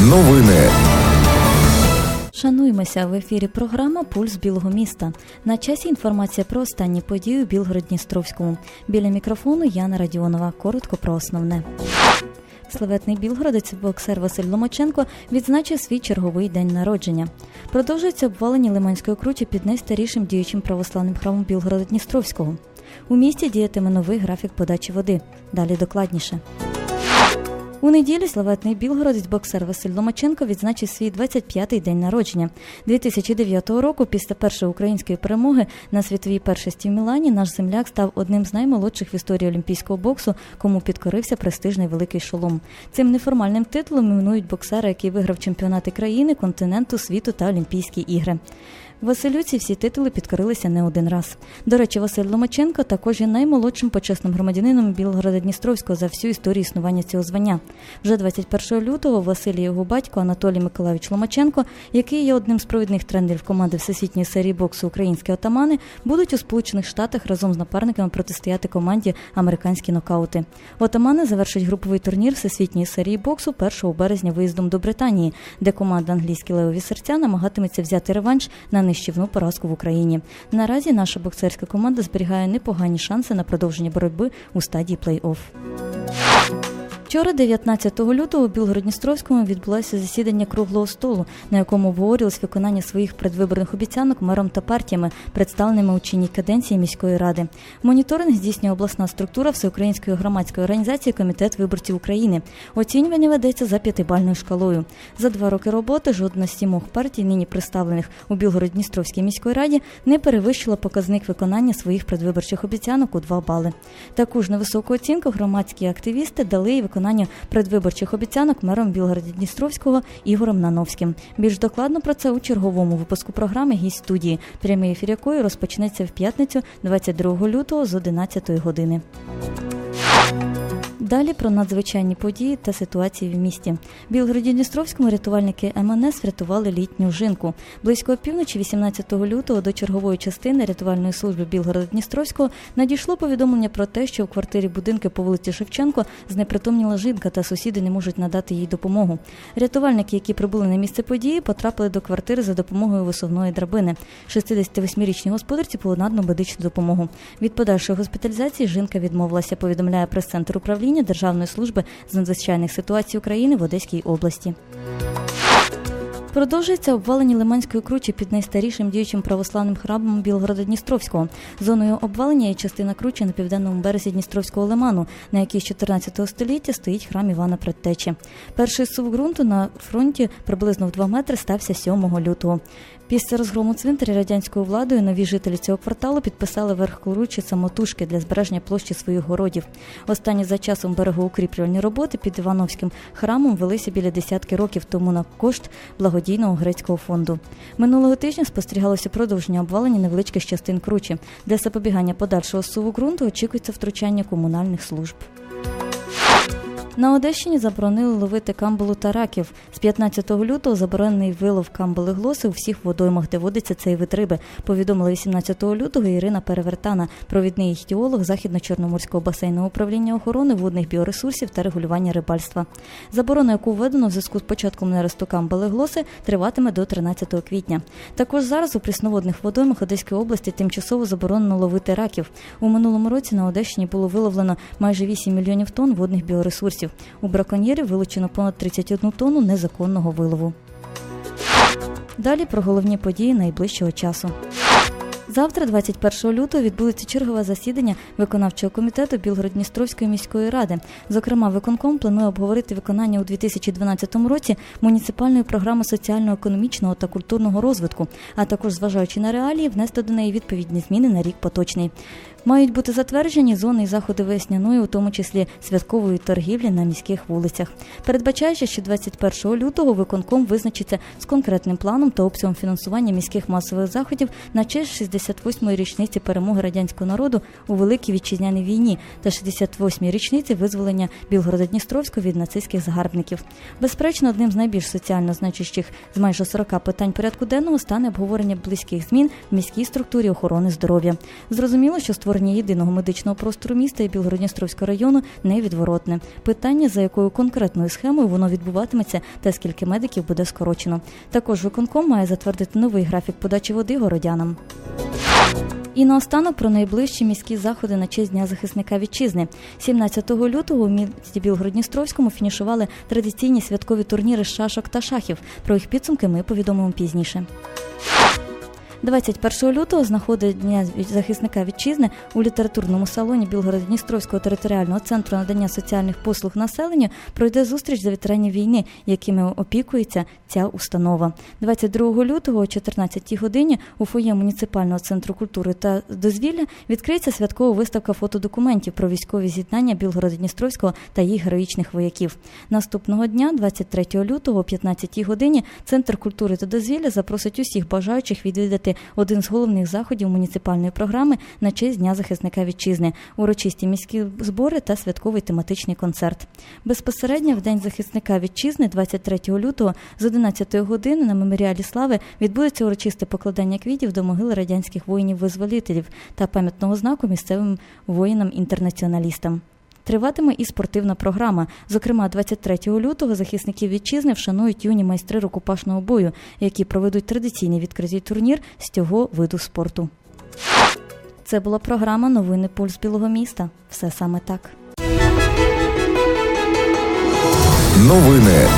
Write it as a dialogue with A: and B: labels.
A: Новини
B: Шануємося в ефірі. Програма Пульс Білого міста. На часі інформація про останні події у Білгород-Дністровському. Біля мікрофону Яна Радіонова. Коротко про основне. Славетний білгородець боксер Василь Ломаченко відзначив свій черговий день народження. Продовжується обвалення Лиманської кручі під найстарішим діючим православним храмом Білгорода Дністровського. У місті діятиме новий графік подачі води. Далі докладніше. У неділю славетний білгородець боксер Василь Ломаченко відзначив свій 25-й день народження. 2009 року, після першої української перемоги на світовій першості в Мілані, наш земляк став одним з наймолодших в історії олімпійського боксу, кому підкорився престижний великий шолом. Цим неформальним титулом іменують боксера, який виграв чемпіонати країни, континенту, світу та Олімпійські ігри. Василю ці всі титули підкорилися не один раз. До речі, Василь Ломаченко також є наймолодшим почесним громадянином Білгорода Дністровського за всю історію існування цього звання. Вже 21 лютого Василь і його батько Анатолій Миколаївич Ломаченко, який є одним з провідних тренерів команди всесвітньої серії боксу Українські отамани, будуть у Сполучених Штатах разом з напарниками протистояти команді американські нокаути. Отамани завершать груповий турнір всесвітньої серії боксу 1 березня виїздом до Британії, де команда англійські левові серця намагатиметься взяти реванш на нищівну поразку в Україні. Наразі наша боксерська команда зберігає непогані шанси на продовження боротьби у стадії плей-офф. Вчора, 19 лютого, у Білгородністровському відбулося засідання круглого столу, на якому обговорювалось виконання своїх предвиборних обіцянок мером та партіями, представленими у чинній каденції міської ради. Моніторинг здійснює обласна структура Всеукраїнської громадської організації Комітет виборців України. Оцінювання ведеться за п'ятибальною шкалою. За два роки роботи жодна з сімох партій, нині представлених у Білгород-Дністровській міській раді, не перевищила показник виконання своїх предвиборчих обіцянок у 2 бали. Таку ж невисоку оцінку громадські активісти дали і виконання предвиборчих обіцянок мером Білгорода Дністровського Ігорем Нановським. Більш докладно про це у черговому випуску програми Гість студії, прямий ефір якої розпочнеться в п'ятницю, 22 лютого з 11 години. Далі про надзвичайні події та ситуації в місті. В Білгороді-Дністровському рятувальники МНС врятували літню жінку. Близько півночі, 18 лютого, до чергової частини рятувальної служби Білгорода-Дністровського надійшло повідомлення про те, що в квартирі будинки по вулиці Шевченко знепритомніла жінка та сусіди не можуть надати їй допомогу. Рятувальники, які прибули на місце події, потрапили до квартири за допомогою висувної драбини. 68-річній господарці поладнано медичну допомогу. Від подальшої госпіталізації жінка відмовилася. Повідомляє прес-центр управління Державної служби з надзвичайних ситуацій України в Одеській області. Продовжується обвалення Лиманської кручі під найстарішим діючим православним храмом Білгорода Дністровського. Зоною обвалення є частина кручі на південному березі Дністровського лиману, на якій з 14 століття стоїть храм Івана Предтечі. Перший сув ґрунту на фронті приблизно в 2 метри стався 7 лютого. Після розгрому цвинтаря радянською владою нові жителі цього кварталу підписали верх кручі самотужки для збереження площі своїх городів. Останні за часом берегоукріплювальні роботи під Івановським храмом велися біля десятки років тому на кошт благодійного грецького фонду. Минулого тижня спостерігалося продовження обвалення невеличких частин кручі. Для запобігання подальшого суву ґрунту очікується втручання комунальних служб. На Одещині заборонили ловити камбалу та раків. З 15 лютого заборонений вилов камбали глоси у всіх водоймах, де водиться цей вид риби, повідомила 18 лютого Ірина Перевертана, провідний іхтіолог Західно-Чорноморського басейного управління охорони водних біоресурсів та регулювання рибальства. Заборона, яку введено в зв'язку з початком нересту камбали глоси, триватиме до 13 квітня. Також зараз у прісноводних водоймах Одеської області тимчасово заборонено ловити раків. У минулому році на Одещині було виловлено майже 8 мільйонів тонн водних біоресурсів. У браконьєрів вилучено понад 31 тонну незаконного вилову. Далі про головні події найближчого часу. Завтра, 21 лютого, відбудеться чергове засідання виконавчого комітету Білгород-Дністровської міської ради. Зокрема, виконком планує обговорити виконання у 2012 році муніципальної програми соціально-економічного та культурного розвитку, а також, зважаючи на реалії, внести до неї відповідні зміни на рік поточний. Мають бути затверджені зони і заходи весняної, у тому числі святкової торгівлі на міських вулицях. Передбачається, що 21 лютого виконком визначиться з конкретним планом та обсягом фінансування міських масових заходів на честь 68-ї річниці перемоги радянського народу у Великій вітчизняній війні та 68-ї річниці визволення Білгорода Дністровського від нацистських загарбників. Безперечно, одним з найбільш соціально значущих з майже 40 питань порядку денного стане обговорення близьких змін в міській структурі охорони здоров'я. Зрозуміло, що створення єдиного медичного простору міста і Білгородністровського району невідворотне. Питання, за якою конкретною схемою воно відбуватиметься та скільки медиків буде скорочено. Також виконком має затвердити новий графік подачі води городянам. І наостанок про найближчі міські заходи на честь Дня захисника вітчизни. 17 лютого у місті Білгородністровському фінішували традиційні святкові турніри з шашок та шахів. Про їх підсумки ми повідомимо пізніше. 21 лютого з Дня захисника вітчизни у літературному салоні Білгород-Дністровського територіального центру надання соціальних послуг населенню пройде зустріч за ветеранів війни, якими опікується ця установа. 22 лютого о 14 годині у фоє муніципального центру культури та дозвілля відкриється святкова виставка фотодокументів про військові зізнання Білгород-Дністровського та їх героїчних вояків. Наступного дня, 23 лютого о 15 годині, центр культури та дозвілля запросить усіх бажаючих відвідати один з головних заходів муніципальної програми на честь Дня захисника вітчизни, урочисті міські збори та святковий тематичний концерт. Безпосередньо в день захисника вітчизни, 23 лютого, з 11 години на меморіалі слави відбудеться урочисте покладання квітів до могили радянських воїнів-визволителів та пам'ятного знаку місцевим воїнам-інтернаціоналістам. Триватиме і спортивна програма. Зокрема, 23 лютого захисників вітчизни вшанують юні майстри рукопашного бою, які проведуть традиційний відкритий турнір з цього виду спорту. Це була програма Новини Пульс Білого міста. Все саме так.
A: Новини